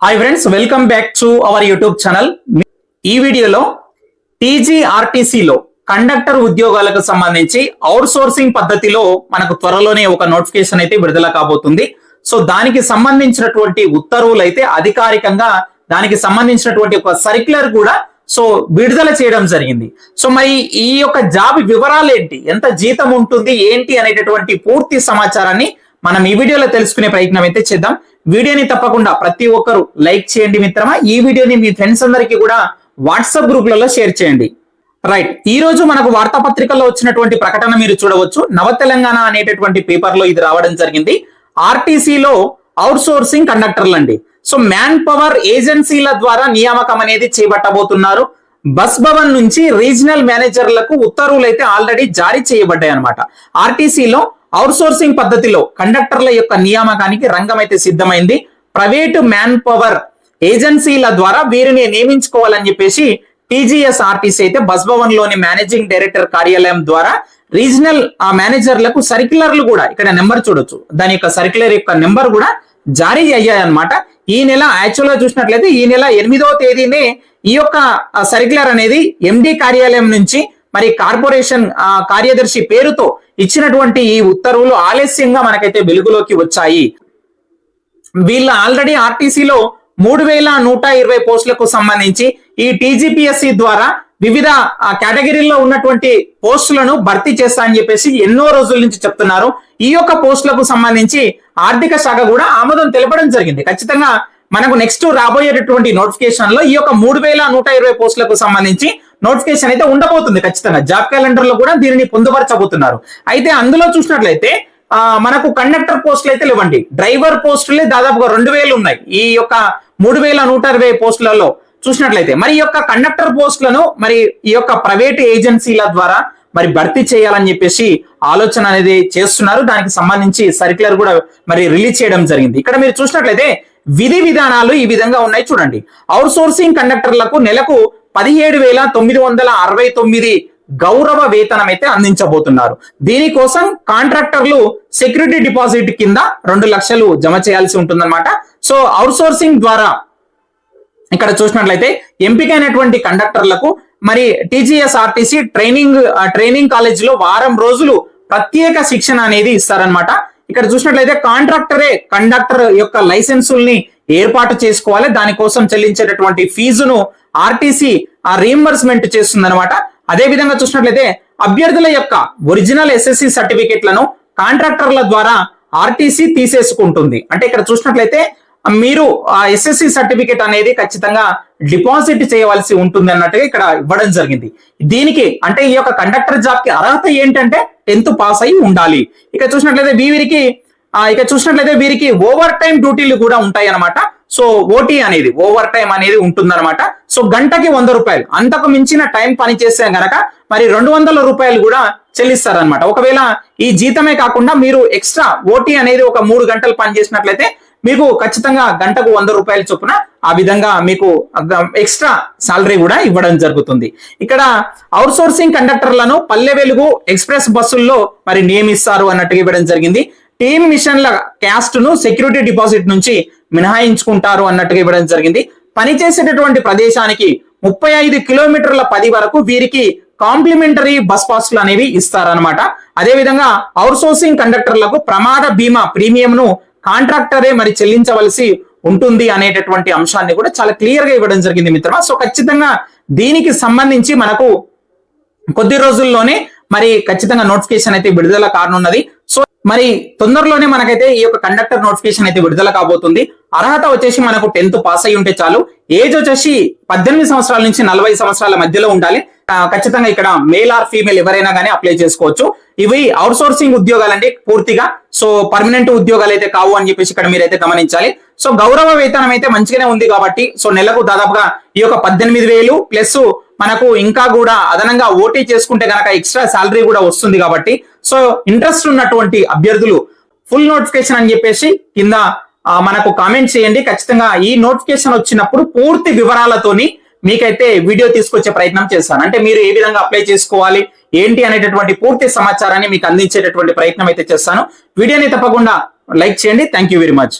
Hi friends welcome back to our YouTube channel ఈ వీడియోలో టీజీఆర్టీసీలో conductor ఉద్యోగాలకు సంబంధించి అవుట్ సోర్సింగ్ పద్ధతిలో మనకు త్వరలోనే ఒక నోటిఫికేషన్ అయితే విడుదల కాబోతుంది. సో దానికి సంబంధించినటువంటి ఉత్తర్వులు అయితే అధికారికంగా దానికి సంబంధించినటువంటి ఒక సర్క్యులర్ కూడా సో విడుదల చేయడం జరిగింది. సో మరి ఈ యొక్క జాబ్ వివరాలు ఏంటి? ఎంత జీతం ఉంటుంది? ఏంటి? అనేటటువంటి పూర్తి సమాచారాన్ని మనం ఈ వీడియోలో తెలుసుకునే ప్రయత్నం అయితే చేద్దాం. వీడియోని తప్పకుండా ప్రతి ఒక్కరు లైక్ చేయండి మిత్రమా. ఈ వీడియోని మీ ఫ్రెండ్స్ అందరికీ కూడా వాట్సాప్ గ్రూప్లలో షేర్ చేయండి. రైట్ ఈ రోజు మనకు వార్తాపత్రికల్లో వచ్చినటువంటి ప్రకటన మీరు చూడవచ్చు. నవ తెలంగాణ అనేటటువంటి పేపర్లో ఇది రావడం జరిగింది. ఆర్టీసీలో అవుట్ సోర్సింగ్ కండక్టర్లు అండి సో మ్యాన్ పవర్ ఏజెన్సీల ద్వారా నియామకం అనేది చేపట్టబోతున్నారు. బస్ భవన్ నుంచి రీజనల్ మేనేజర్లకు ఉత్తర్వులు అయితే ఆల్రెడీ జారీ చేయబడ్డాయి అనమాట ఆర్టీసీలో అవుట్సోర్సింగ్ పద్ధతిలో కండక్టర్ల యొక్క నియామకానికి రంగం అయితే సిద్ధమైంది. ప్రైవేటు మ్యాన్ పవర్ ఏజెన్సీల ద్వారా వీరిని నియమించుకోవాలని చెప్పేసి టీజీఎస్ ఆర్టీసీ అయితే బస్ భవన్లోని మేనేజింగ్ డైరెక్టర్ కార్యాలయం ద్వారా రీజనల్ ఆ మేనేజర్లకు సర్క్యులర్లు కూడా ఇక్కడ నెంబర్ చూడొచ్చు. దాని యొక్క సర్క్యులర్ యొక్క నెంబర్ కూడా జారీ అయ్యాయన్నమాట. ఈ నెల యాక్చువల్గా చూసినట్లయితే ఈ నెల ఎనిమిదవ తేదీనే ఈ యొక్క సర్క్యులర్ అనేది ఎండి కార్యాలయం నుంచి మరి కార్పొరేషన్ కార్యదర్శి పేరుతో ఇచ్చినటువంటి ఈ ఉత్తర్వులు ఆలస్యంగా మనకైతే వెలుగులోకి వచ్చాయి. వీళ్ళ ఆల్రెడీ ఆర్టీసీలో మూడు వేల నూట ఇరవై పోస్టులకు సంబంధించి ఈ టీజీపీఎస్సి ద్వారా వివిధ కేటగిరీల్లో ఉన్నటువంటి పోస్టులను భర్తీ చేస్తా అని చెప్పేసి ఎన్నో రోజుల నుంచి చెప్తున్నారు. ఈ యొక్క పోస్టులకు సంబంధించి ఆర్థిక శాఖ కూడా ఆమోదం తెలపడం జరిగింది. ఖచ్చితంగా మనకు నెక్స్ట్ రాబోయేటటువంటి నోటిఫికేషన్లో ఈ యొక్క మూడు వేల నూట ఇరవై పోస్టులకు సంబంధించి నోటిఫికేషన్ అయితే ఉండబోతుంది ఖచ్చితంగా. జాబ్ క్యాలెండర్లో కూడా దీనిని పొందుపరచబోతున్నారు. అయితే అందులో చూసినట్లయితే మనకు కండక్టర్ పోస్టులు అయితే లేవండి. డ్రైవర్ పోస్టులే దాదాపుగా రెండు వేలు ఉన్నాయి. ఈ యొక్క మూడు వేల నూట అరవై పోస్టులలో చూసినట్లయితే. మరి ఈ యొక్క కండక్టర్ పోస్టులను మరి ఈ యొక్క ప్రైవేట్ ఏజెన్సీల ద్వారా మరి భర్తీ చేయాలని చెప్పేసి ఆలోచన అనేది చేస్తున్నారు. దానికి సంబంధించి సర్క్యులర్ కూడా మరి రిలీజ్ చేయడం జరిగింది. ఇక్కడ మీరు చూసినట్లయితే విధి విధానాలు ఈ విధంగా ఉన్నాయి చూడండి. అవుట్ సోర్సింగ్ కండక్టర్లకు నెలకు పదిహేడు వేల తొమ్మిది వందల అరవై తొమ్మిది గౌరవ వేతనం అయితే అందించబోతున్నారు. దీనికోసం కాంట్రాక్టర్లు సెక్యూరిటీ డిపాజిట్ కింద రెండు లక్షలు జమ చేయాల్సి ఉంటుందన్నమాట. సో అవుట్ సోర్సింగ్ ద్వారా ఇక్కడ చూసినట్లయితే ఎంపికైనటువంటి కండక్టర్లకు మరి టీజీఎస్ ఆర్టీసీ ట్రైనింగ్ ట్రైనింగ్ కాలేజ్లో వారం రోజులు ప్రత్యేక శిక్షణ అనేది ఇస్తారనమాట ఇక్కడ చూసినట్లయితే కాంట్రాక్టరే కండక్టర్ యొక్క లైసెన్సుల్ని ఏర్పాటు చేసుకోవాలి. దానికోసం చెల్లించేటటువంటి ఫీజును ఆర్టీసీ ఆ రీఎంబర్స్మెంట్ చేస్తుందన్నమాట. అదే విధంగా చూసినట్లయితే అభ్యర్థుల యొక్క ఒరిజినల్ ఎస్ఎస్సి సర్టిఫికేట్లను కాంట్రాక్టర్ల ద్వారా ఆర్టీసీ తీసేసుకుంటుంది. అంటే ఇక్కడ చూసినట్లయితే మీరు ఆ ఎస్ఎస్సి సర్టిఫికేట్ అనేది ఖచ్చితంగా డిపాజిట్ చేయవలసి ఉంటుంది అన్నట్టుగా ఇక్కడ ఇవ్వడం జరిగింది. దీనికి అంటే ఈ యొక్క కండక్టర్ జాబ్కి అర్హత ఏంటంటే టెన్త్ పాస్ అయి ఉండాలి. ఇక చూసినట్లయితే వీరికి ఇక చూసినట్లయితే వీరికి ఓవర్ టైం డ్యూటీలు కూడా ఉంటాయి అన్నమాట సో ఓటీ అనేది ఓవర్ టైం అనేది ఉంటుందన్నమాట. సో గంటకి వంద రూపాయలు. అంతకు మించిన టైం పని చేస్తే గనక మరి రెండు వందల రూపాయలు కూడా చెల్లిస్తారనమాట ఒకవేళ ఈ జీతమే కాకుండా మీరు ఎక్స్ట్రా ఓటీ అనేది ఒక మూడు గంటలు పని చేసినట్లయితే మీకు ఖచ్చితంగా గంటకు వంద రూపాయల చొప్పున ఆ విధంగా మీకు ఎక్స్ట్రా సాలరీ కూడా ఇవ్వడం జరుగుతుంది. ఇక్కడ అవుట్ సోర్సింగ్ కండక్టర్లను పల్లె వెలుగు ఎక్స్ప్రెస్ బస్సుల్లో మరి నియమిస్తారు అన్నట్టుగా ఇవ్వడం జరిగింది. టీమ్ మిషన్ల క్యాస్ట్ను సెక్యూరిటీ డిపాజిట్ నుంచి మినహాయించుకుంటారు అన్నట్టుగా ఇవ్వడం జరిగింది. పనిచేసేటటువంటి ప్రదేశానికి ముప్పై ఐదు కిలోమీటర్ల పది వరకు వీరికి కాంప్లిమెంటరీ బస్ పాస్లు అనేవి ఇస్తారనమాట అదే విధంగా సోర్సింగ్ కండక్టర్లకు ప్రమాద బీమా ప్రీమియం ను కాంట్రాక్టరే మరి చెల్లించవలసి ఉంటుంది అనేటటువంటి అంశాన్ని కూడా చాలా క్లియర్గా ఇవ్వడం జరిగింది మిత్రమా. సో ఖచ్చితంగా దీనికి సంబంధించి మనకు కొద్ది రోజుల్లోనే మరి ఖచ్చితంగా నోటిఫికేషన్ అయితే విడుదల కానున్నది. సో మరి తొందరలోనే మనకైతే ఈ యొక్క కండక్టర్ నోటిఫికేషన్ అయితే విడుదల కాబోతుంది. అర్హత వచ్చేసి మనకు టెన్త్ పాస్ అయి ఉంటే చాలు. ఏజ్ వచ్చేసి పద్దెనిమిది సంవత్సరాల నుంచి నలభై సంవత్సరాల మధ్యలో ఉండాలి. ఖచ్చితంగా ఇక్కడ మేల్ ఆర్ ఫీమేల్ ఎవరైనా కానీ అప్లై చేసుకోవచ్చు. ఇవి అవుట్ సోర్సింగ్ ఉద్యోగాలండి పూర్తిగా. సో పర్మనెంట్ ఉద్యోగాలు అయితే కావు అని చెప్పేసి ఇక్కడ మీరైతే గమనించాలి. సో గౌరవ వేతనం అయితే మంచిగానే ఉంది కాబట్టి సో నెలకు దాదాపుగా ఈ యొక్క పద్దెనిమిది వేలు ప్లస్ మనకు ఇంకా కూడా అదనంగా ఓటీ చేసుకుంటే గనక ఎక్స్ట్రా శాలరీ కూడా వస్తుంది కాబట్టి సో ఇంట్రెస్ట్ ఉన్నటువంటి అభ్యర్థులు ఫుల్ నోటిఫికేషన్ అని చెప్పేసి కింద మనకు కామెంట్ చేయండి. ఖచ్చితంగా ఈ నోటిఫికేషన్ వచ్చినప్పుడు పూర్తి వివరాలతోని మీకైతే వీడియో తీసుకొచ్చే ప్రయత్నం చేస్తాను. అంటే మీరు ఏ విధంగా అప్లై చేసుకోవాలి ఏంటి అనేటటువంటి పూర్తి సమాచారాన్ని మీకు అందించేటటువంటి ప్రయత్నం అయితే చేస్తాను. వీడియోని తప్పకుండా లైక్ చేయండి. Thank you very much